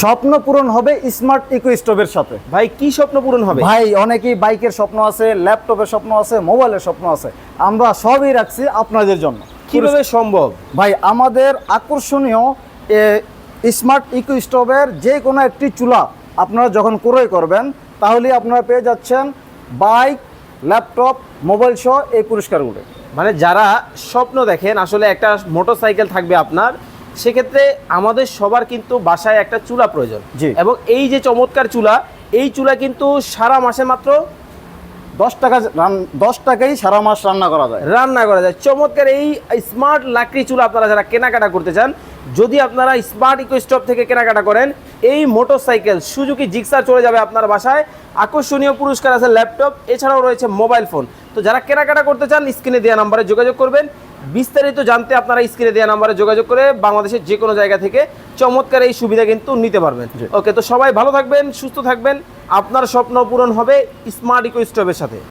স্বপ্ন পূরণ হবে স্মার্ট ইকো স্টোভের সাথে। ভাই কি স্বপ্ন পূরণ হবে? ভাই অনেকেই বাইকের স্বপ্ন আছে ল্যাপটপের স্বপ্ন আছে মোবাইলের স্বপ্ন আছে। আমরা সবই রাখছি আপনাদের জন্য। কীভাবে সম্ভব? ভাই আমাদের আকর্ষণীয় স্মার্ট ইকো স্টোভের যে কোনো একটি চুলা আপনারা যখন ক্রয় করবেন তাহলে আপনারা পেয়ে যাচ্ছেন বাইক ল্যাপটপ মোবাইল সহ এই পুরস্কারগুলো। মানে যারা স্বপ্ন দেখেন আসলে একটা মোটরসাইকেল থাকবে আপনার সেক্ষেত্রে আমাদের সবার কিন্তু বাসায় একটা চুলা প্রয়োজন। এবং এই যে চমৎকার চুলা এই চুলা কিন্তু সারা মাসে মাত্র দশ টাকা দশ টাকাই সারা মাস রান্না করা যায়। রান্না করা যায়। চমৎকার এই স্মার্ট লাকড়ি চুলা আপনারা যারা কেনাকাটা করতে চান যদি আপনারা স্মার্ট ইকো স্টপ থেকে কেনাকাটা করেন এই মোটরসাইকেল সুজুকি জিক্সার চলে যাবে আপনার বাসায়। আকর্ষণীয় পুরস্কার আছে ল্যাপটপ এছাড়াও রয়েছে মোবাইল ফোন। তো যারা কেনাকাটা করতে চান স্ক্রিনে দেওয়া নাম্বারে যোগাযোগ করবেন। বিস্তারিত জানতে আপনারা স্ক্রিনে দেওয়া নাম্বারে যোগাযোগ করে বাংলাদেশের যে কোনো জায়গা থেকে চমৎকার এই সুবিধা কিন্তু নিতে পারবেন। ওকে তো সবাই ভালো থাকবেন সুস্থ থাকবেন। আপনার স্বপ্ন পূরণ হবে স্মার্ট ইকো স্টপের সাথে।